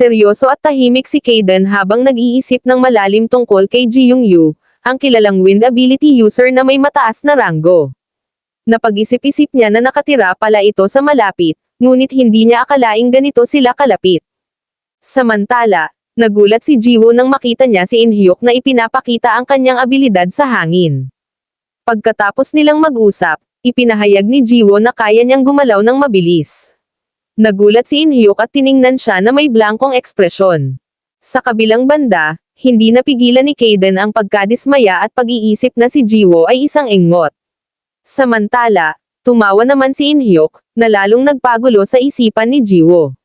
Seryoso at tahimik si Kaden habang nag-iisip ng malalim tungkol kay Ji Yu, ang kilalang wind ability user na may mataas na ranggo. Napag-isip-isip niya na nakatira pala ito sa malapit, ngunit hindi niya akalaing ganito sila kalapit. Samantala, nagulat si Jiwo nang makita niya si Inhyuk na ipinapakita ang kanyang abilidad sa hangin. Pagkatapos nilang mag-usap, ipinahayag ni Jiwo na kaya niyang gumalaw ng mabilis. Nagulat si Inhyuk at tiningnan siya na may blankong ekspresyon. Sa kabilang banda, hindi napigilan ni Kaden ang pagkadismaya at pag-iisip na si Jiwo ay isang ingot. Samantala, tumawa naman si Inhyuk, na lalong nagpagulo sa isipan ni Jiwo.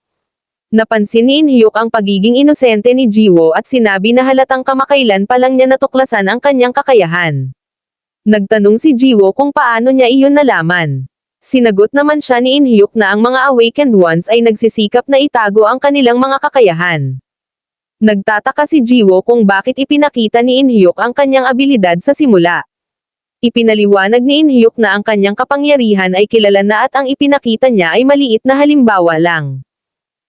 Napansin ni Inhyuk ang pagiging inosente ni Jiwo at sinabi na halatang kamakailan pa lang niya natuklasan ang kanyang kakayahan. Nagtanong si Jiwo kung paano niya iyon nalaman. Sinagot naman siya ni Inhyuk na ang mga awakened ones ay nagsisikap na itago ang kanilang mga kakayahan. Nagtataka si Jiwo kung bakit ipinakita ni Inhyuk ang kanyang abilidad sa simula. Ipinaliwanag ni Inhyuk na ang kanyang kapangyarihan ay kilala na at ang ipinakita niya ay maliit na halimbawa lang.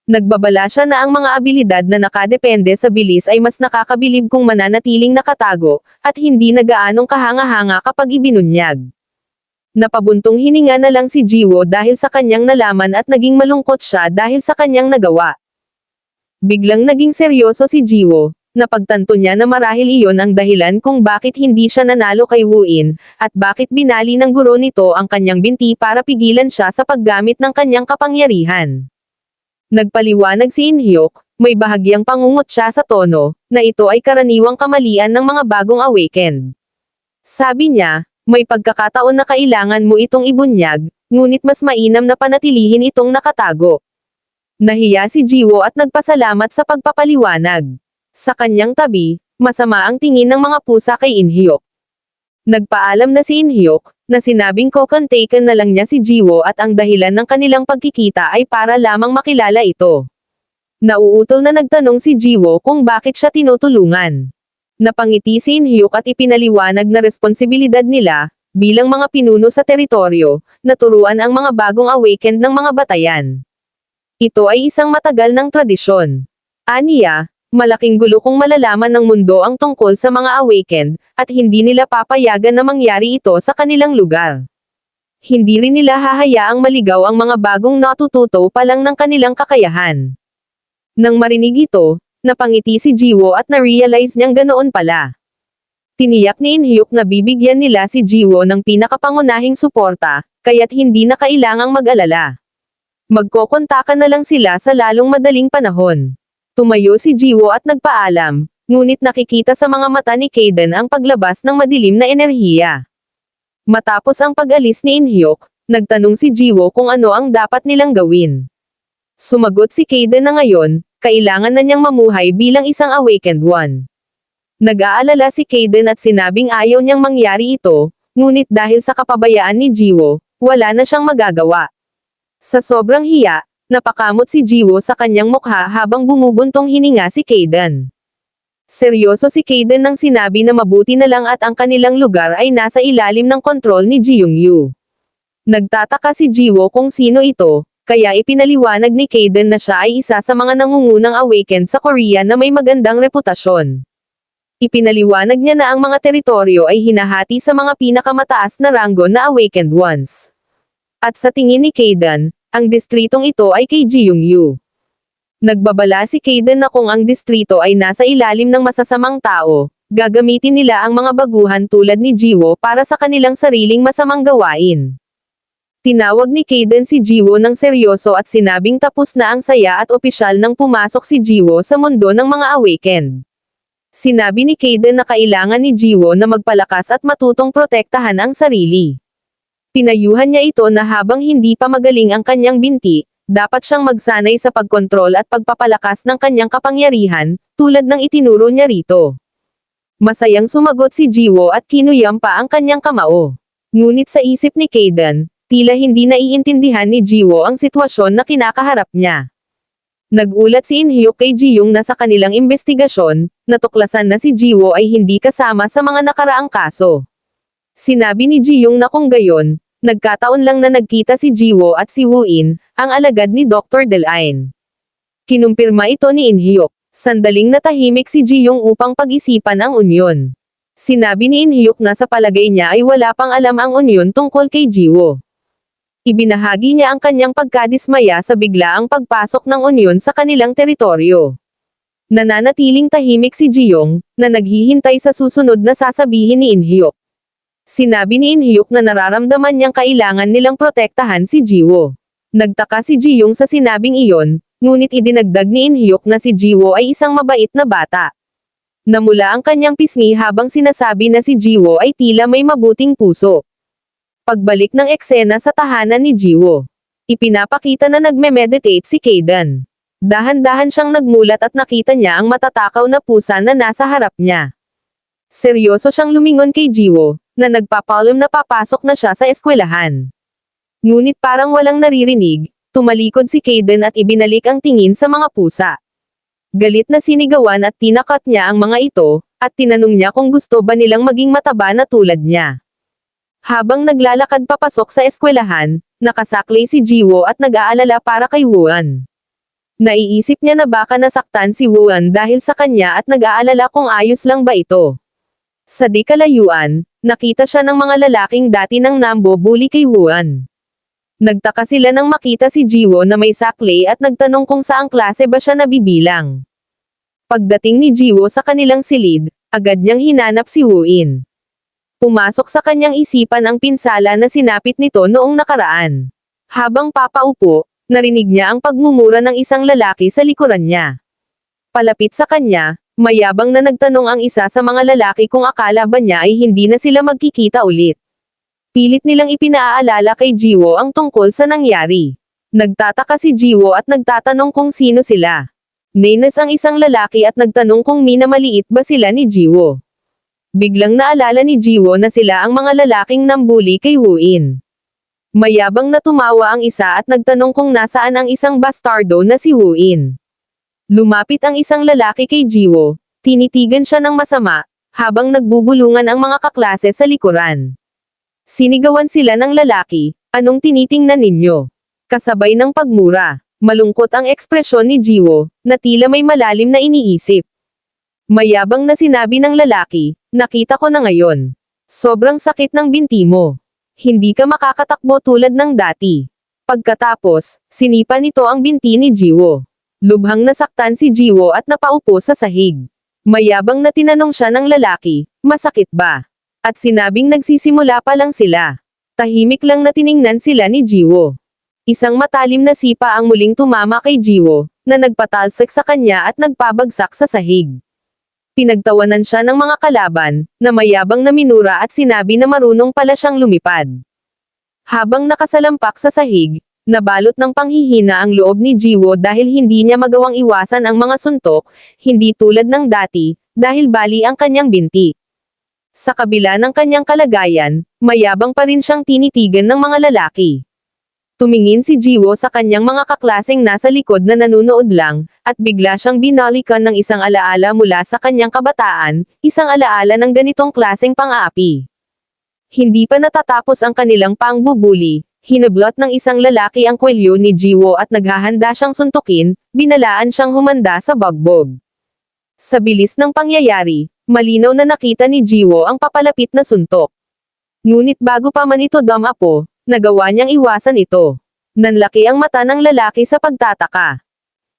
Nagbabala siya na ang mga abilidad na nakadepende sa bilis ay mas nakakabilib kung mananatiling nakatago, at hindi na gaanong kahanga-hanga kapag ibinunyag. Napabuntong hininga na lang si Jiwo dahil sa kanyang nalaman at naging malungkot siya dahil sa kanyang nagawa. Biglang naging seryoso si Jiwo, napagtanto niya na marahil iyon ang dahilan kung bakit hindi siya nanalo kay Wuin, at bakit binali ng guro nito ang kanyang binti para pigilan siya sa paggamit ng kanyang kapangyarihan. Nagpaliwanag si Inhyuk, may bahagyang pangungot siya sa tono, na ito ay karaniwang kamalian ng mga bagong awakened. Sabi niya, may pagkakataon na kailangan mo itong ibunyag, ngunit mas mainam na panatilihin itong nakatago. Nahiya si Jiwo at nagpasalamat sa pagpapaliwanag. Sa kanyang tabi, masama ang tingin ng mga pusa kay Inhyuk. Nagpaalam na si Inhyuk, na sinabing kokontaken na lang niya si Jiwo at ang dahilan ng kanilang pagkikita ay para lamang makilala ito. Nauutol na nagtanong si Jiwo kung bakit siya tinutulungan. Napangiti si Inhyuk at ipinaliwanag na responsibilidad nila, bilang mga pinuno sa teritoryo, na turuan ang mga bagong awakened ng mga batayan. Ito ay isang matagal ng tradisyon. Aniya, malaking gulo kung malalaman ng mundo ang tungkol sa mga awakened, at hindi nila papayagan na mangyari ito sa kanilang lugar. Hindi rin nila hahayaang maligaw ang mga bagong natututo pa lang ng kanilang kakayahan. Nang marinig ito, napangiti si Jiwo at na-realize niyang ganoon pala. Tiniyak ni Inhyuk na bibigyan nila si Jiwo ng pinakapangunahing suporta, kaya't hindi na kailangang mag-alala. Magkokontakan na lang sila sa lalong madaling panahon. Tumayo si Jiwo at nagpaalam, ngunit nakikita sa mga mata ni Kaden ang paglabas ng madilim na enerhiya. Matapos ang pag-alis ni Inhyuk, nagtanong si Jiwo kung ano ang dapat nilang gawin. Sumagot si Kaden na ngayon, kailangan na niyang mamuhay bilang isang awakened one. Nag-aalala si Kaden at sinabing ayaw niyang mangyari ito, ngunit dahil sa kapabayaan ni Jiwo, wala na siyang magagawa. Sa sobrang hiya, napakamot si Jiwo sa kanyang mukha habang bumubuntong hininga si Kaden. Seryoso si Kaden nang sinabi na mabuti na lang at ang kanilang lugar ay nasa ilalim ng kontrol ni Jiyong Yu. Nagtataka si Jiwo kung sino ito, kaya ipinaliwanag ni Kaden na siya ay isa sa mga nangungunang awakened sa Korea na may magandang reputasyon. Ipinaliwanag niya na ang mga teritoryo ay hinahati sa mga pinakamataas na ranggo na awakened ones. At sa tingin ni Kaden, ang distritong ito ay kay Jiyong Yu. Nagbabala si Kaden na kung ang distrito ay nasa ilalim ng masasamang tao, gagamitin nila ang mga baguhan tulad ni Jiwo para sa kanilang sariling masamang gawain. Tinawag ni Kaden si Jiwo ng seryoso at sinabing tapos na ang saya at opisyal nang pumasok si Jiwo sa mundo ng mga awakened. Sinabi ni Kaden na kailangan ni Jiwo na magpalakas at matutong protektahan ang sarili. Pinayuhan niya ito na habang hindi pa magaling ang kanyang binti, dapat siyang magsanay sa pagkontrol at pagpapalakas ng kanyang kapangyarihan, tulad ng itinuro niya rito. Masayang sumagot si Jiwo at kinuyam pa ang kanyang kamao. Ngunit sa isip ni Kaden, tila hindi naiintindihan ni Jiwo ang sitwasyon na kinakaharap niya. Nagulat si Inhyuk kay Jiyong na sa kanilang investigasyon, natuklasan na si Jiwo ay hindi kasama sa mga nakaraang kaso. Sinabi ni Jiyong na kung gayon, nagkataon lang na nagkita si Jiwo at si Wuin, ang alagad ni Dr. Delaine. Kinumpirma ito ni Inhyuk. Sandaling natahimik si Jiyong upang pag-isipan ang unyon. Sinabi ni Inhyuk na sa palagay niya ay wala pang alam ang unyon tungkol kay Jiwo. Ibinahagi niya ang kanyang pagkadismaya sa biglaang pagpasok ng unyon sa kanilang teritoryo. Nananatiling tahimik si Jiyong, na naghihintay sa susunod na sasabihin ni Inhyuk. Sinabi ni Inhyuk na nararamdaman niyang kailangan nilang protektahan si Jiwo. Nagtaka si Jiyong sa sinabing iyon, ngunit idinagdag ni Inhyuk na si Jiwo ay isang mabait na bata. Namula ang kanyang pisngi habang sinasabi na si Jiwo ay tila may mabuting puso. Pagbalik ng eksena sa tahanan ni Jiwo. Ipinapakita na nagme-meditate si Kaidan. Dahan-dahan siyang nagmulat at nakita niya ang matatakaw na pusa na nasa harap niya. Seryoso siyang lumingon kay Jiwo, na nagpapaalam na papasok na siya sa eskwelahan. Ngunit parang walang naririnig, tumalikod si Kaidan at ibinalik ang tingin sa mga pusa. Galit na sinigawan at tinakat niya ang mga ito, at tinanong niya kung gusto ba nilang maging mataba na tulad niya. Habang naglalakad papasok sa eskwelahan, nakasaklay si Jiwo at nag-aalala para kay Wuan. Naiisip niya na baka nasaktan si Wuan dahil sa kanya at nag-aalala kung ayos lang ba ito. Sa di kalayuan, nakita siya ng mga lalaking dati nang nambo-bully kay Wuan. Nagtaka sila nang makita si Jiwo na may saklay at nagtanong kung saang klase ba siya nabibilang. Pagdating ni Jiwo sa kanilang silid, agad niyang hinanap si Wuin. Pumasok sa kanyang isipan ang pinsala na sinapit nito noong nakaraan. Habang papaupo, narinig niya ang pagmumura ng isang lalaki sa likuran niya. Palapit sa kanya, mayabang na nagtanong ang isa sa mga lalaki kung akala ba niya ay hindi na sila magkikita ulit. Pilit nilang ipinaaalala kay Jiwo ang tungkol sa nangyari. Nagtataka si Jiwo at nagtatanong kung sino sila. Nenas ang isang lalaki at nagtanong kung minamaliit ba sila ni Jiwo. Biglang naalala ni Jiwo na sila ang mga lalaking nambuli kay Wuin. Mayabang na tumawa ang isa at nagtanong kung nasaan ang isang bastardo na si Wuin. Lumapit ang isang lalaki kay Jiwo, tinitigan siya ng masama, habang nagbubulungan ang mga kaklase sa likuran. Sinigawan sila ng lalaki, anong tinitingnan ninyo? Kasabay ng pagmura, malungkot ang ekspresyon ni Jiwo, na tila may malalim na iniisip. Mayabang na sinabi ng lalaki, nakita ko na ngayon. Sobrang sakit ng binti mo. Hindi ka makakatakbo tulad ng dati. Pagkatapos, sinipa nito ang binti ni Jiwo. Lubhang nasaktan si Jiwo at napaupo sa sahig. Mayabang na tinanong siya ng lalaki, masakit ba? At sinabing nagsisimula pa lang sila. Tahimik lang na tiningnan sila ni Jiwo. Isang matalim na sipa ang muling tumama kay Jiwo, na nagpatalsik sa kanya at nagpabagsak sa sahig. Pinagtawanan siya ng mga kalaban, na mayabang na minura at sinabi na marunong pala siyang lumipad. Habang nakasalampak sa sahig, nabalot ng panghihina ang loob ni Jiwo dahil hindi niya magawang iwasan ang mga suntok, hindi tulad ng dati, dahil bali ang kanyang binti. Sa kabila ng kanyang kalagayan, mayabang pa rin siyang tinitigan ng mga lalaki. Tumingin si Jiwo sa kanyang mga kaklaseng nasa likod na nanunood lang, at bigla siyang binalikan ng isang alaala mula sa kanyang kabataan, isang alaala ng ganitong klaseng pang-aapi. Hindi pa natatapos ang kanilang pangbubuli, hinablot ng isang lalaki ang kwelyo ni Jiwo at naghahanda siyang suntukin, binalaan siyang humanda sa bagbog. Sa bilis ng pangyayari, malinaw na nakita ni Jiwo ang papalapit na suntok. Ngunit bago pa man ito damapo, nagawa niyang iwasan ito. Nanlaki ang mata ng lalaki sa pagtataka.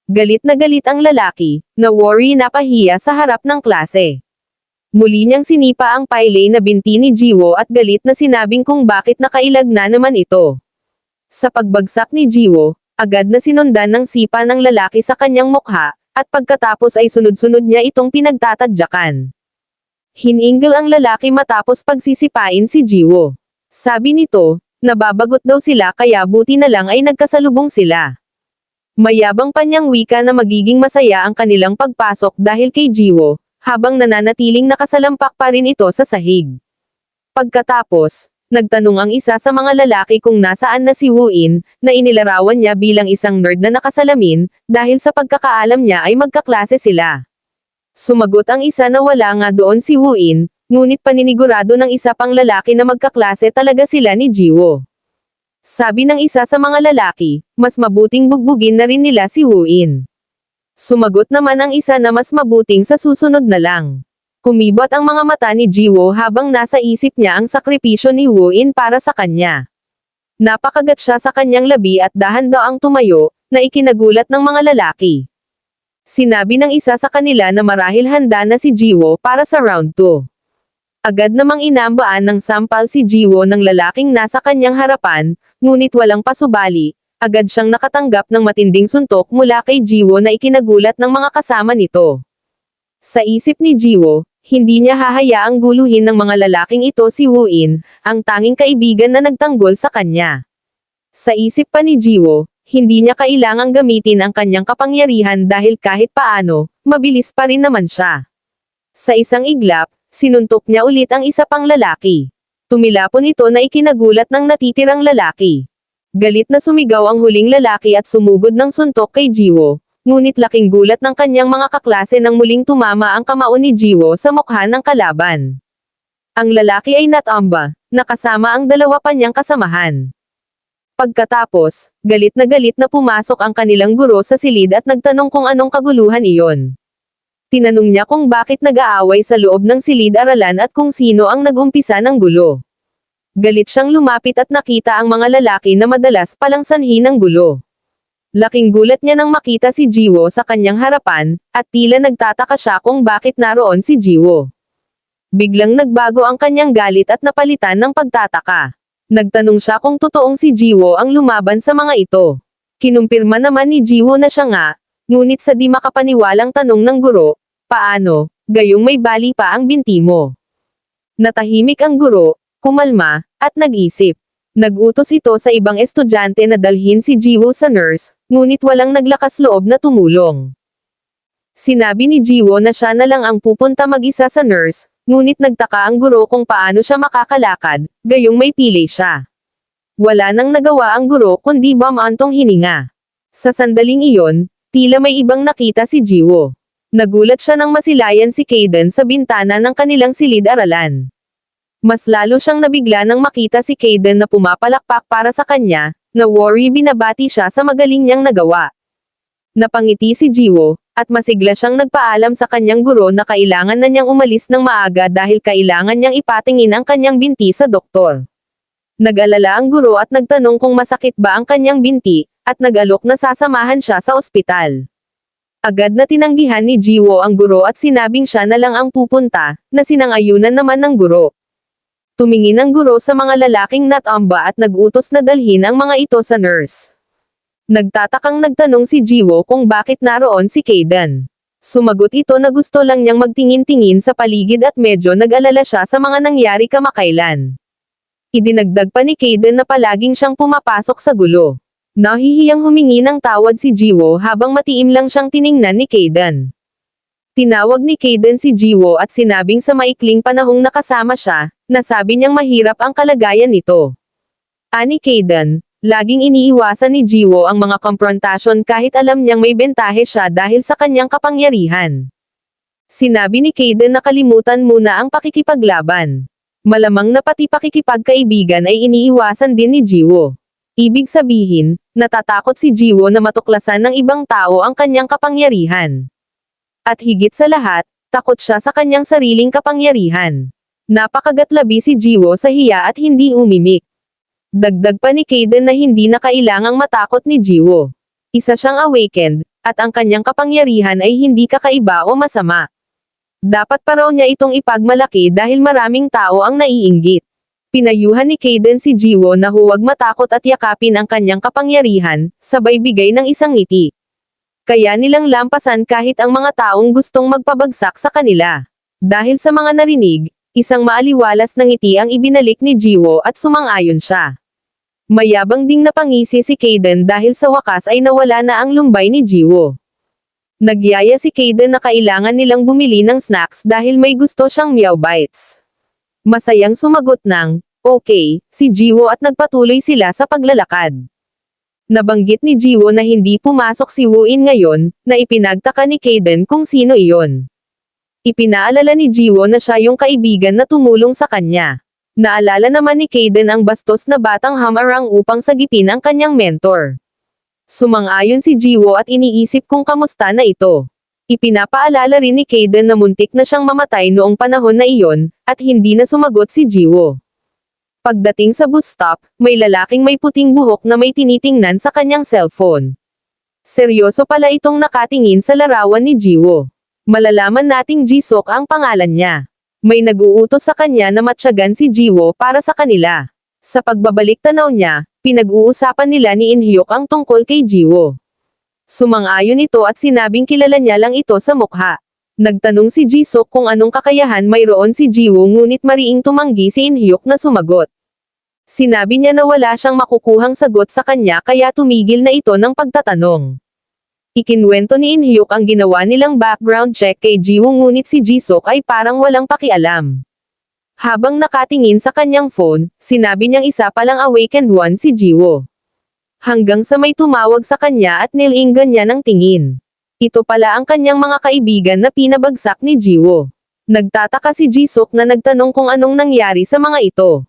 Galit na galit ang lalaki, na worry na pahiya sa harap ng klase. Muli niyang sinipa ang paile na binti ni Jiwo at galit na sinabing kung bakit nakailag na naman ito. Sa pagbagsak ni Jiwo, agad na sinundan ng sipa ng lalaki sa kanyang mukha, at pagkatapos ay sunod-sunod niya itong pinagtatadyakan. Hininggal ang lalaki matapos pagsisipain si Jiwo. Sabi nito, nababagot daw sila kaya buti na lang ay nagkasalubong sila. Mayabang pa niyang wika na magiging masaya ang kanilang pagpasok dahil kay Jiwo, habang nananatiling nakasalampak pa rin ito sa sahig. Pagkatapos, nagtanong ang isa sa mga lalaki kung nasaan na si Wuin, na inilarawan niya bilang isang nerd na nakasalamin, dahil sa pagkakaalam niya ay magkaklase sila. Sumagot ang isa na wala nga doon si Wuin, ngunit paninigurado ng isa pang lalaki na magkaklase talaga sila ni Jiwo. Sabi ng isa sa mga lalaki, mas mabuting bugbugin na rin nila si Wuin. Sumagot naman ang isa na mas mabuting sa susunod na lang. Kumibot ang mga mata ni Jiwo habang nasa isip niya ang sakripisyo ni Wu In para sa kanya. Napakagat siya sa kanyang labi at dahan daw ang tumayo, na ikinagulat ng mga lalaki. Sinabi ng isa sa kanila na marahil handa na si Jiwo para sa round 2. Agad namang inambaan ng sampal si Jiwo ng lalaking nasa kanyang harapan, ngunit walang pasubali, agad siyang nakatanggap ng matinding suntok mula kay Jiwo na ikinagulat ng mga kasama nito. Sa isip ni Jiwo, hindi niya hahayaang guluhin ng mga lalaking ito si Wu In, ang tanging kaibigan na nagtanggol sa kanya. Sa isip pa ni Jiwo, hindi niya kailangang gamitin ang kanyang kapangyarihan dahil kahit paano, mabilis pa rin naman siya. Sa isang iglap, sinuntok niya ulit ang isa pang lalaki. Tumilapon ito na ikinagulat ng natitirang lalaki. Galit na sumigaw ang huling lalaki at sumugod ng suntok kay Jiwo, ngunit laking gulat ng kanyang mga kaklase nang muling tumama ang kamao ni Jiwo sa mukha ng kalaban. Ang lalaki ay natamba, nakasama ang dalawa pa niyang kasamahan. Pagkatapos, galit na galit na pumasok ang kanilang guro sa silid at nagtanong kung anong kaguluhan iyon. Tinanong niya kung bakit nag-aaway sa loob ng silid-aralan at kung sino ang nagumpisa ng gulo. Galit siyang lumapit at nakita ang mga lalaki na madalas palang sanhi ng gulo. Laking gulat niya nang makita si Jiwo sa kanyang harapan, at tila nagtataka siya kung bakit naroon si Jiwo. Biglang nagbago ang kanyang galit at napalitan ng pagtataka. Nagtanong siya kung totoong si Jiwo ang lumaban sa mga ito. Kinumpirma naman ni Jiwo na siya nga, ngunit sa di makapaniwalang tanong ng guro, paano, gayong may bali pa ang binti mo. Natahimik ang guro, kumalma, at nag-isip. Nagutos ito sa ibang estudyante na dalhin si Jiwo sa nurse, ngunit walang naglakas loob na tumulong. Sinabi ni Jiwo na siya na lang ang pupunta mag-isa sa nurse, ngunit nagtaka ang guro kung paano siya makakalakad, gayong may pilay siya. Wala nang nagawa ang guro kundi bamantong hininga. Sa sandaling iyon, tila may ibang nakita si Jiwo. Nagulat siya nang masilayan si Kaden sa bintana ng kanilang silid-aralan. Mas lalo siyang nabigla nang makita si Kaden na pumapalakpak para sa kanya, na worry binabati siya sa magaling niyang nagawa. Napangiti si Jiwo, at masigla siyang nagpaalam sa kanyang guro na kailangan na niyang umalis ng maaga dahil kailangan niyang ipatingin ang kanyang binti sa doktor. Nag-alala ang guro at nagtanong kung masakit ba ang kanyang binti, at nag-alok na sasamahan siya sa ospital. Agad na tinanggihan ni Jiwo ang guro at sinabing siya na lang ang pupunta, na sinangayunan naman ng guro. Tumingin ang guro sa mga lalaking natamba at nagutos na dalhin ang mga ito sa nurse. Nagtatakang nagtanong si Jiwo kung bakit naroon si Kaidan. Sumagot ito na gusto lang niyang magtingin-tingin sa paligid at medyo nag-alala siya sa mga nangyari kamakailan. Idinagdag pa ni Kaidan na palaging siyang pumapasok sa gulo. Nahihiyang humingi ng tawad si Jiwo habang matiim lang siyang tiningnan ni Kaidan. Tinawag ni Kaidan si Jiwo at sinabing sa maikling panahong nakasama siya, na sabi niyang mahirap ang kalagayan nito. Ani Kaidan, Laging iniiwasan ni Jiwo ang mga konfrontasyon kahit alam niyang may bentahe siya dahil sa kanyang kapangyarihan. Sinabi ni Kaden na kalimutan muna ang pakikipaglaban. Malamang na pati pakikipagkaibigan ay iniiwasan din ni Jiwo. Ibig sabihin, natatakot si Jiwo na matuklasan ng ibang tao ang kanyang kapangyarihan. At higit sa lahat, takot siya sa kanyang sariling kapangyarihan. Napakagatlabi si Jiwo sa hiya at hindi umimik. Dagdag pa ni Kaden na hindi na kailangang matakot ni Jiwo. Isa siyang awakened, at ang kanyang kapangyarihan ay hindi kakaiba o masama. Dapat pa raw niya itong ipagmalaki dahil maraming tao ang naiinggit. Pinayuhan ni Kaden si Jiwo na huwag matakot at yakapin ang kanyang kapangyarihan, sabay bigay ng isang ngiti. Kaya nilang lampasan kahit ang mga taong gustong magpabagsak sa kanila. Dahil sa mga narinig, Isang maaliwalas na ngiti ang ibinalik ni Jiwo at sumang-ayon siya. Mayabang ding napangisi si Kaden dahil sa wakas ay nawala na ang lumbay ni Jiwo. Nagyaya si Kaden na kailangan nilang bumili ng snacks dahil may gusto siyang meow bites. Masayang sumagot ng, okay, si Jiwo at nagpatuloy sila sa paglalakad. Nabanggit ni Jiwo na hindi pumasok si Wuin ngayon, na ipinagtaka ni Kaden kung sino iyon. Ipinaalala ni Jiwo na siya yung kaibigan na tumulong sa kanya. Naalala naman ni Kaden ang bastos na batang hamarang upang sagipin ang kanyang mentor. Sumang-ayon si Jiwo at iniisip kung kamusta na ito. Ipinapaalala rin ni Kaden na muntik na siyang mamatay noong panahon na iyon, at hindi na sumagot si Jiwo. Pagdating sa bus stop, may lalaking may puting buhok na may tinitingnan sa kanyang cellphone. Seryoso pala itong nakatingin sa larawan ni Jiwo. Malalaman nating Jisok ang pangalan niya. May nag-uutos sa kanya na matyagan si Jiwo para sa kanila. Sa pagbabalik tanaw niya, pinag-uusapan nila ni Inhyuk ang tungkol kay Jiwo. Sumang-ayon ito at sinabing kilala niya lang ito sa mukha. Nagtanong si Jisok kung anong kakayahan mayroon si Jiwo ngunit mariing tumanggi si Inhyuk na sumagot. Sinabi niya na wala siyang makukuhang sagot sa kanya kaya tumigil na ito ng pagtatanong. Ikinwento ni Inhyuk ang ginawa nilang background check kay Jiwoo ngunit si Jisok ay parang walang pakialam. Habang nakatingin sa kanyang phone, sinabi niyang isa palang awakened one si Jiwoo. Hanggang sa may tumawag sa kanya at nilinggan niya ng tingin. Ito pala ang kanyang mga kaibigan na pinabagsak ni Jiwoo. Nagtataka si Jisok na nagtanong kung anong nangyari sa mga ito.